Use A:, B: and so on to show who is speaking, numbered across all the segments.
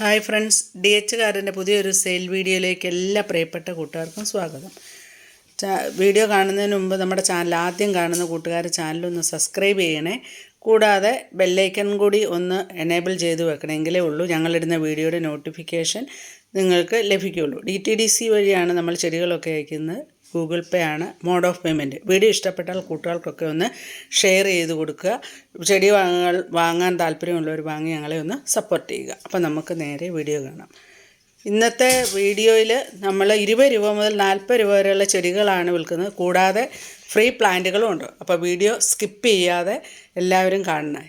A: Hi friends D H കാരന്റെ പുതിയൊരു sale വീഡിയോയിലേക്ക് എല്ലാ പ്രിയപ്പെട്ട കൂട്ടുകാർക്കും സ്വാഗതം. വീഡിയോ കാണുന്നതിന് മുമ്പ് നമ്മുടെ ചാനൽ ആദ്യം കാണുന്ന കൂട്ടുകാർ ചാനലൊന്ന് സബ്സ്ക്രൈബ് ചെയ്യണേ. കൂടാതെ ബെല്ലൈക്കൺ കൂടി ഒന്ന് എനേബിൾ ചെയ്ത് വെക്കണമെങ്കിലേ ഉള്ളൂ. ഞങ്ങളിടുന്ന വീഡിയോയുടെ നോട്ടിഫിക്കേഷൻ നിങ്ങൾക്ക് ലഭിക്കുകയുള്ളൂ ഡി ടി ഡി സി വഴിയാണ് നമ്മൾ ചെടികളൊക്കെ അയക്കുന്നത് ഗൂഗിൾ പേ ആണ് മോഡ് ഓഫ് പേയ്മെന്റ് വീഡിയോ ഇഷ്ടപ്പെട്ടാൽ കൂട്ടുകാർക്കൊക്കെ ഒന്ന് ഷെയർ ചെയ്ത് കൊടുക്കുക. ചെടി വാങ്ങാൻ വാങ്ങാൻ താല്പര്യമുള്ളവർ വാങ്ങി ഞങ്ങളെ ഒന്ന് സപ്പോർട്ട് ചെയ്യുക. അപ്പോൾ നമുക്ക് നേരെ വീഡിയോ കാണാം. ഇന്നത്തെ വീഡിയോയിൽ നമ്മൾ ഇരുപത് രൂപ മുതൽ നാൽപ്പത് രൂപ വരെയുള്ള ചെടികളാണ് വിൽക്കുന്നത്. കൂടാതെ ഫ്രീ പ്ലാന്റുകളും ഉണ്ട്. അപ്പോൾ വീഡിയോ സ്കിപ്പ് ചെയ്യാതെ എല്ലാവരും കാണണേ.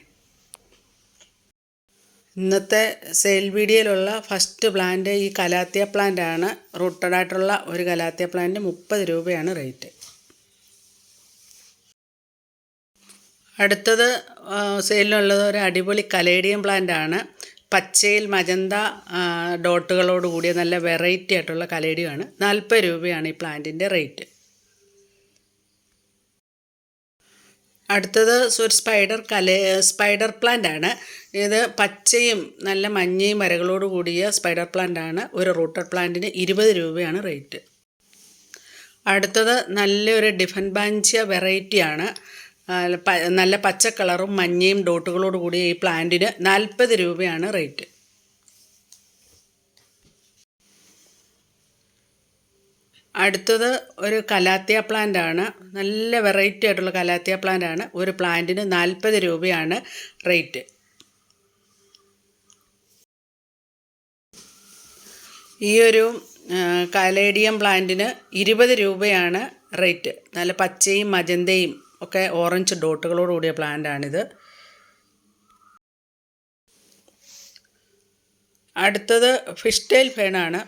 A: ഇന്നത്തെ സെയിൽ വീഡിയോയിലുള്ള ഫസ്റ്റ് പ്ലാന്റ് ഈ കലാത്തിയ പ്ലാന്റ് ആണ്. റൂട്ടഡ് ആയിട്ടുള്ള ഒരു കലാത്തിയ പ്ലാന്റ് മുപ്പത് രൂപയാണ് റേറ്റ് അടുത്തത് സെയിലിനുള്ളത് ഒരു അടിപൊളി കലേഡിയം പ്ലാന്റ് ആണ്. പച്ചയിൽ മജന്ത ഡോട്ടുകളോട് കൂടിയ നല്ല വെറൈറ്റി ആയിട്ടുള്ള കലേഡിയമാണ് നാൽപ്പത് രൂപയാണ് ഈ പ്ലാന്റിന്റെ റേറ്റ് അടുത്തത് ഒരു സ്പൈഡർ കല സ്പൈഡർ പ്ലാന്റ് ആണ്. ഇത് പച്ചയും നല്ല മഞ്ഞയും വരകളോട് കൂടിയ സ്പൈഡർ പ്ലാന്റ് ആണ്. ഒരു റൂട്ടർ പ്ലാന്റിന് ഇരുപത് രൂപയാണ് റേറ്റ് അടുത്തത് നല്ലൊരു ഡിഫൻ ബാഞ്ചിയ വെറൈറ്റിയാണ് നല്ല പച്ച കളറും മഞ്ഞയും ഡോട്ടുകളോട് കൂടിയ ഈ പ്ലാന്റിന് നാൽപ്പത് രൂപയാണ് റേറ്റ് അടുത്തത് ഒരു കലാത്തിയ പ്ലാന്റ് ആണ്. നല്ല വെറൈറ്റി ആയിട്ടുള്ള കലാത്തിയ പ്ലാന്റ് ആണ്. ഒരു പ്ലാന്റിന് നാൽപ്പത് രൂപയാണ് റേറ്റ് ഈ ഒരു കലേഡിയം പ്ലാന്റിന് ഇരുപത് രൂപയാണ് റേറ്റ് നല്ല പച്ചയും മജന്തയും ഒക്കെ ഓറഞ്ച് ഡോട്ടുകളോട് കൂടിയ പ്ലാന്റാണിത് അടുത്തത് ഫിഷ് ടൈൽ ഫേണാണ്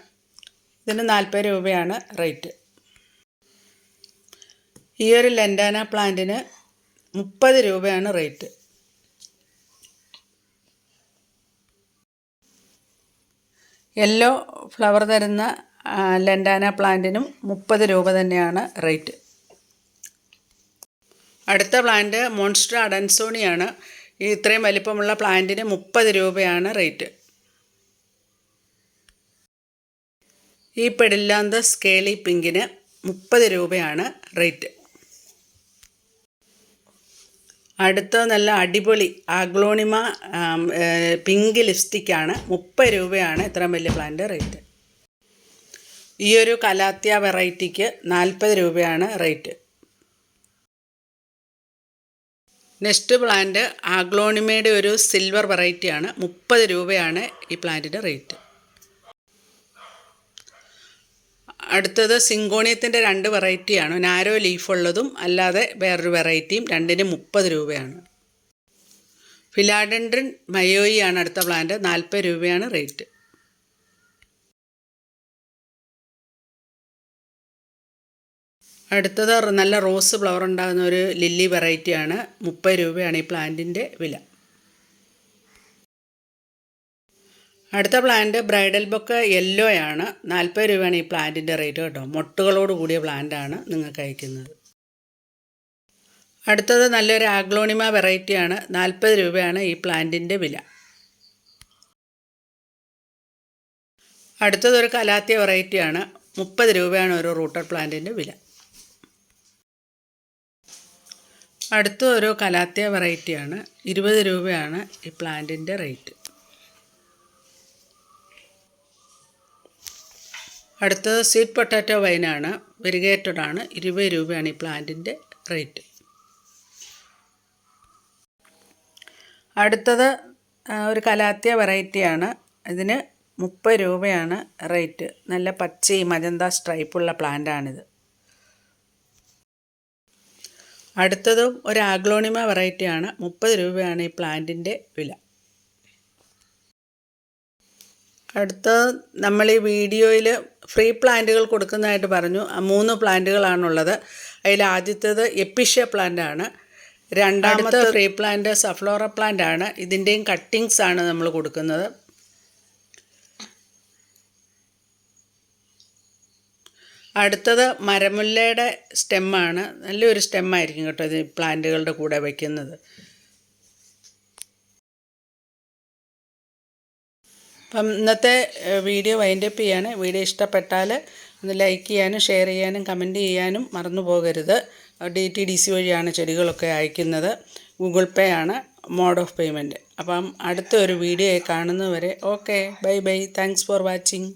A: ഇതിന് നാൽപ്പത് രൂപയാണ് റേറ്റ്. ഈ ഒരു ലെൻഡാന പ്ലാന്റിന് മുപ്പത് രൂപയാണ് റേറ്റ്. യെല്ലോ ഫ്ലവർ തരുന്ന ലെൻഡാന പ്ലാന്റിനും മുപ്പത് രൂപ തന്നെയാണ് റേറ്റ്. അടുത്ത പ്ലാന്റ് മോൺസ്റ്റർ അഡൻസോണിയാണ് ഇത്രയും വലിപ്പമുള്ള പ്ലാന്റിന് മുപ്പത് രൂപയാണ് റേറ്റ്. ഈ പെടില്ലാന്ത സ്കേളി പിങ്കിന് മുപ്പത് രൂപയാണ് റേറ്റ്. അടുത്ത നല്ല അടിപൊളി ആഗ്ലോണിമ പിങ്ക് ലിപ്സ്റ്റിക്കാണ്. മുപ്പത് രൂപയാണ് ഇത്രയും വലിയ പ്ലാന്റ് റേറ്റ്. ഈ ഒരു കലാത്യ വെറൈറ്റിക്ക് നാൽപ്പത് രൂപയാണ് റേറ്റ്. നെക്സ്റ്റ് പ്ലാന്റ് ആഗ്ലോണിമയുടെ ഒരു സിൽവർ വെറൈറ്റിയാണ്. മുപ്പത് രൂപയാണ് ഈ പ്ലാന്റിന്റെ റേറ്റ്. അടുത്തത് സിങ്കോണിയത്തിന്റെ രണ്ട് വെറൈറ്റിയാണ്. നാരോ ലീഫ് ഉള്ളതും അല്ലാതെ വേറൊരു വെറൈറ്റിയും രണ്ടിന് മുപ്പത് രൂപയാണ്. ഫിലാഡൻഡ്രൻ മയോയി ആണ് അടുത്ത പ്ലാന്റ്. നാൽപ്പത് രൂപയാണ് റേറ്റ്. അടുത്തത് നല്ല റോസ് ഫ്ലവർ ഉണ്ടാകുന്ന ഒരു ലില്ലി വെറൈറ്റിയാണ്. മുപ്പത് രൂപയാണ് ഈ പ്ലാന്റിന്റെ വില. അടുത്ത പ്ലാന്റ് ബ്രൈഡൽ ബൊക്ക യെല്ലോ ആണ്. നാൽപ്പത് രൂപയാണ് ഈ പ്ലാന്റിന്റെ റേറ്റ് കേട്ടോ. മൊട്ടുകളോട് കൂടിയ പ്ലാന്റാണ് നിങ്ങൾക്ക് അയക്കുന്നത്. അടുത്തത് നല്ലൊരു ആഗ്ലോണിമ വെറൈറ്റിയാണ് നാൽപ്പത് രൂപയാണ് ഈ പ്ലാന്റിന്റെ വില. അടുത്തതൊരു കലാത്തിയ വെറൈറ്റിയാണ് മുപ്പത് രൂപയാണ് ഒരു റൂട്ടർ പ്ലാന്റിന്റെ വില. അടുത്ത ഒരു കലാത്തിയ വെറൈറ്റിയാണ് ഇരുപത് രൂപയാണ് ഈ പ്ലാന്റിന്റെ റേറ്റ് അടുത്തത് സ്വീറ്റ് പൊട്ടാറ്റോ വൈനാണ് വെരിഗേറ്റഡ് ആണ്. ഇരുപത് രൂപയാണ് ഈ പ്ലാന്റിന്റെ റേറ്റ് അടുത്തത് ഒരു കലാത്തിയ വെറൈറ്റിയാണ് ഇതിന് മുപ്പത് രൂപയാണ് റേറ്റ് നല്ല പച്ചയും മജന്ത സ്ട്രൈപ്പുള്ള പ്ലാന്റാണിത് അടുത്തതും ഒരു ആഗ്ലോണിമ വെറൈറ്റിയാണ് മുപ്പത് രൂപയാണ് ഈ പ്ലാന്റിന്റെ വില. അടുത്ത നമ്മൾ ഈ വീഡിയോയിൽ ഫ്രീ പ്ലാന്റുകൾ കൊടുക്കുന്നതായിട്ട് പറഞ്ഞു. മൂന്ന് പ്ലാന്റുകളാണുള്ളത്. അതിൽ ആദ്യത്തേത് എപ്പിഷ്യ പ്ലാന്റ് ആണ് രണ്ടാമത്തെ ഫ്രീ പ്ലാന്റ് സഫ്ലോറ പ്ലാന്റ് ആണ് ഇതിന്റെയും കട്ടിങ്സ് ആണ് നമ്മൾ കൊടുക്കുന്നത്. അടുത്തത് മരമുല്ലയുടെ സ്റ്റെമ്മാണ്. നല്ലൊരു സ്റ്റെമ്മായിരിക്കും കേട്ടോ ഇത് പ്ലാന്റുകളുടെ കൂടെ വയ്ക്കുന്നത് അപ്പം ഇന്നത്തെ വീഡിയോ വൈൻഡപ്പ് ചെയ്യാണ്. വീഡിയോ ഇഷ്ടപ്പെട്ടാൽ ഒന്ന് ലൈക്ക് ചെയ്യാനും ഷെയർ ചെയ്യാനും കമന്റ് ചെയ്യാനും മറന്നു പോകരുത്. ഡി ടി ഡി സി വഴിയാണ് ചെടികളൊക്കെ അയക്കുന്നത്. ഗൂഗിൾ പേ ആണ് മോഡ് ഓഫ് പേയ്മെന്റ് അപ്പം അടുത്ത ഒരു വീഡിയോ കാണുന്നവരെ okay bye bye thanks for watching